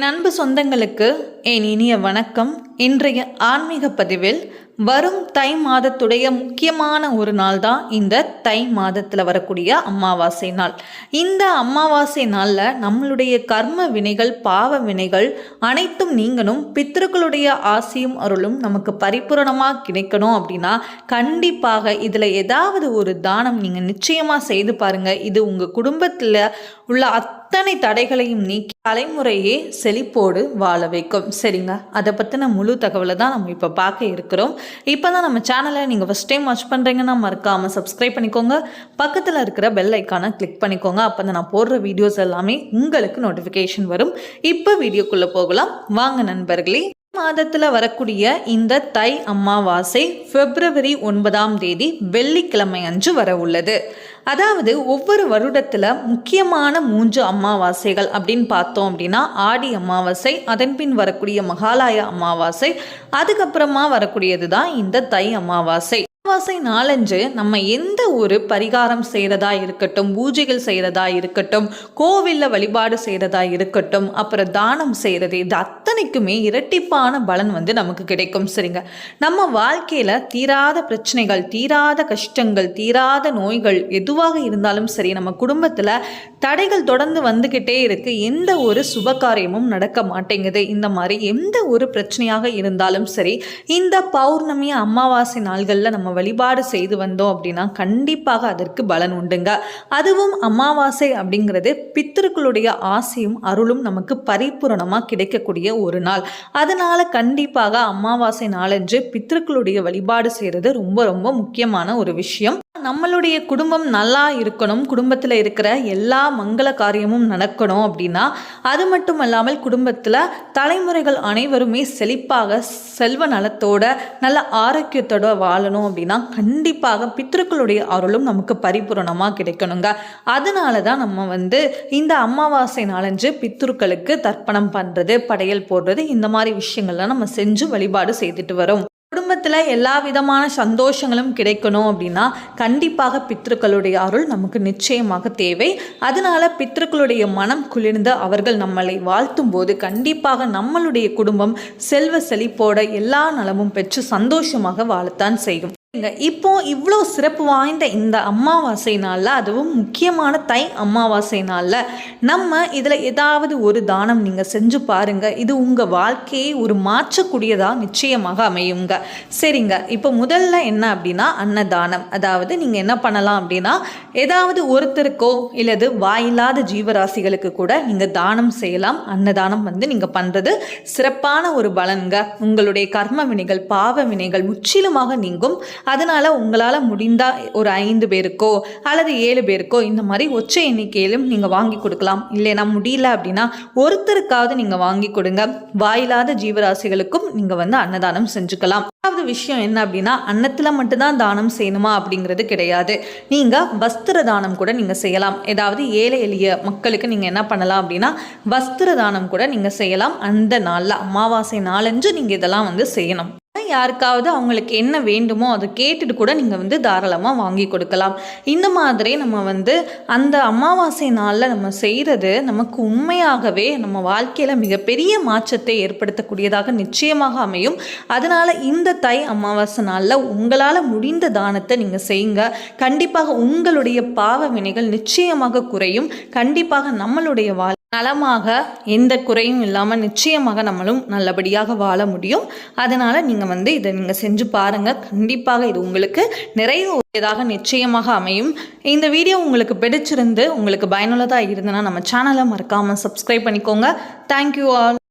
நண்பு சொந்தங்களுக்கு என் இனிய வணக்கம். இன்றைய ஆன்மீக பதிவில் வரும் தை மாதத்துடைய முக்கியமான ஒரு நாள் தான் இந்த தை மாதத்தில் வரக்கூடிய அமாவாசை நாள். இந்த அமாவாசை நாளில் நம்மளுடைய கர்ம வினைகள் பாவ வினைகள் அனைத்தும் நீங்கணும் பித்திருக்களுடைய ஆசையும் அருளும் நமக்கு பரிபூரணமாக கிடைக்கணும் அப்படின்னா கண்டிப்பாக இதில் ஏதாவது ஒரு தானம் நீங்கள் நிச்சயமாக செய்து பாருங்கள் இது உங்கள் குடும்பத்தில் உள்ள அத்தனை தடைகளையும் நீக்கி தலைமுறையே செழிப்போடு வாழ வைக்கும். சரிங்க? அதை பற்றின முழு தகவலை தான் நம்ம இப்போ பார்க்க இருக்கிறோம். இப்போ தான் நம்ம சேனலை நீங்கள் ஃபஸ்ட் டைம் வாட்ச் பண்ணுறீங்கன்னா மறக்காமல் சப்ஸ்கிரைப் பண்ணிக்கோங்க. பக்கத்தில் இருக்கிற பெல் ஐக்கானை கிளிக் பண்ணிக்கோங்க. அப்போ தான் நான் போடுற வீடியோஸ் எல்லாமே உங்களுக்கு நோட்டிஃபிகேஷன் வரும். இப்போ வீடியோக்குள்ளே போகலாம். வாங்க நண்பர்களே. மாதத்தில் வரக்கூடிய இந்த தை அமாவாசை பிப்ரவரி ஒன்பதாம் தேதி வெள்ளிக்கிழமை அன்று வர உள்ளது. அதாவது ஒவ்வொரு வருடத்தில் முக்கியமான மூன்று அமாவாசைகள் அப்படின்னு பார்த்தோம் அப்படின்னா ஆடி அமாவாசை அதன் பின் வரக்கூடிய மகாலய அமாவாசை அதுக்கப்புறமா வரக்கூடியது தான் இந்த தை அமாவாசை. அமாவாசை நாளன்று நம்ம எந்த ஒரு பரிகாரம் செய்கிறதா இருக்கட்டும் பூஜைகள் செய்கிறதா இருக்கட்டும் கோவிலில் வழிபாடு செய்கிறதா இருக்கட்டும் அப்புறம் தானம் செய்கிறது இது அத்தனைக்குமே இரட்டிப்பான பலன் வந்து நமக்கு கிடைக்கும். சரிங்க? நம்ம வாழ்க்கையில் தீராத பிரச்சனைகள் தீராத கஷ்டங்கள் தீராத நோய்கள் எதுவாக இருந்தாலும் சரி நம்ம குடும்பத்தில் தடைகள் தொடர்ந்து வந்துக்கிட்டே இருக்குது எந்த ஒரு சுபகாரியமும் நடக்க மாட்டேங்குது. இந்த மாதிரி எந்த ஒரு பிரச்சனையாக இருந்தாலும் சரி இந்த பௌர்ணமி அமாவாசை நாள்களில் நம்ம வழிபாடு செய்து வந்தோம் அப்படின்னா கண்டிப்பாக அதற்கு பலன் உண்டுங்க. அதுவும் அமாவாசை அப்படிங்கிறது பித்திருக்களுடைய ஆசையும் அருளும் நமக்கு பரிபூரணமாக கிடைக்கக்கூடிய ஒரு நாள். அதனால கண்டிப்பாக அமாவாசை நாளன்று பித்திருக்களுடைய வழிபாடு செய்கிறது ரொம்ப ரொம்ப முக்கியமான ஒரு விஷயம். நம்மளுடைய குடும்பம் நல்லா இருக்கணும் குடும்பத்தில் இருக்கிற எல்லா மங்கள காரியமும் நடக்கணும் அப்படின்னா அது மட்டும் இல்லாமல் குடும்பத்தில் தலைமுறைகள் அனைவருமே செழிப்பாக செல்வ நலத்தோட நல்ல ஆரோக்கியத்தோட வாழணும் அப்படின்னா கண்டிப்பாக பித்திருக்களுடைய அருளும் நமக்கு பரிபூரணமாக கிடைக்கணுங்க. அதனால தான் நம்ம வந்து இந்த அமாவாசை நாளஞ்சு பித்திருக்களுக்கு தர்ப்பணம் பண்ணுறது படையல் போடுறது இந்த மாதிரி விஷயங்கள்லாம் நம்ம செஞ்சு வழிபாடு செய்துட்டு வரோம். குடும்பத்தில் எல்லா விதமான சந்தோஷங்களும் கிடைக்கணும் அப்படின்னா கண்டிப்பாக பித்ருக்களுடைய அருள் நமக்கு நிச்சயமாக தேவை. அதனால பித்ருக்களுடைய மனம் குளிர்ந்து அவர்கள் நம்மளை வாழ்த்தும் போது கண்டிப்பாக நம்மளுடைய குடும்பம் செல்வ செழிப்போட எல்லா நலமும் பெற்று சந்தோஷமாக வாழத்தான் செய்யும். இப்போ இவ்வளோ சிறப்பு வாய்ந்த இந்த அமாவாசை நாளில் அதுவும் முக்கியமான தை அமாவாசை நாளில் நம்ம இதில் ஏதாவது ஒரு தானம் நீங்கள் செஞ்சு பாருங்கள் இது உங்கள் வாழ்க்கையை ஒரு மாற்றக்கூடியதாக நிச்சயமாக அமையுங்க. சரிங்க இப்போ முதல்ல என்ன அப்படின்னா அன்னதானம். அதாவது நீங்கள் என்ன பண்ணலாம் அப்படின்னா ஏதாவது ஒருத்தருக்கோ இல்லது வாயில்லாத ஜீவராசிகளுக்கு கூட நீங்கள் தானம் செய்யலாம். அன்னதானம் வந்து நீங்கள் பண்ணுறது சிறப்பான ஒரு பலன்க உங்களுடைய கர்ம வினைகள் பாவ வினைகள் முற்றிலுமாக நீங்கும். அதனால் உங்களால் முடிந்தால் ஒரு ஐந்து பேருக்கோ அல்லது ஏழு பேருக்கோ இந்த மாதிரி ஒற்றை எண்ணிக்கையிலும் நீங்கள் வாங்கி கொடுக்கலாம். இல்லைனா முடியல அப்படின்னா ஒருத்தருக்காவது நீங்கள் வாங்கி கொடுங்க. வாயில்லாத ஜீவராசிகளுக்கும் நீங்கள் வந்து அன்னதானம் செஞ்சுக்கலாம். ரெண்டாவது விஷயம் என்ன அப்படின்னா அன்னத்தில் மட்டும்தான் தானம் செய்யணுமா அப்படிங்கிறது கிடையாது. நீங்கள் வஸ்திர தானம் கூட நீங்கள் செய்யலாம். ஏதாவது ஏழை எளிய மக்களுக்கு நீங்கள் என்ன பண்ணலாம் அப்படின்னா வஸ்திர தானம் கூட நீங்கள் செய்யலாம். அந்த நாளில் அமாவாசை நாளன்று நீங்கள் இதெல்லாம் வந்து செய்யணும். யாருக்காவது அவங்களுக்கு என்ன வேண்டுமோ அதை கேட்டுட்டு கூட நீங்கள் வந்து தாராளமாக வாங்கி கொடுக்கலாம். இந்த மாதிரி நம்ம வந்து அந்த அமாவாசை நாளில் நம்ம செய்கிறது நமக்கு உண்மையாகவே நம்ம வாழ்க்கையில் மிகப்பெரிய மாற்றத்தை ஏற்படுத்தக்கூடியதாக நிச்சயமாக அமையும். அதனால் இந்த தை அமாவாசை நாளில் உங்களால் முடிந்த தானத்தை நீங்கள் செய்யுங்க. கண்டிப்பாக உங்களுடைய பாவ வினைகள் நிச்சயமாக குறையும். கண்டிப்பாக நம்மளுடைய வாழ் நலமாக எந்த குறையும் இல்லாமல் நிச்சயமாக நம்மளும் நல்லபடியாக வாழ முடியும். அதனால் நீங்கள் வந்து இதை நீங்கள் செஞ்சு பாருங்கள் கண்டிப்பாக இது உங்களுக்கு நிறைய நிறைவுடையதாக நிச்சயமாக அமையும். இந்த வீடியோ உங்களுக்கு பிடிச்சிருந்து உங்களுக்கு பயனுள்ளதாக இருந்ததுன்னா நம்ம சேனலை மறக்காமல் சப்ஸ்கிரைப் பண்ணிக்கோங்க. Thank you all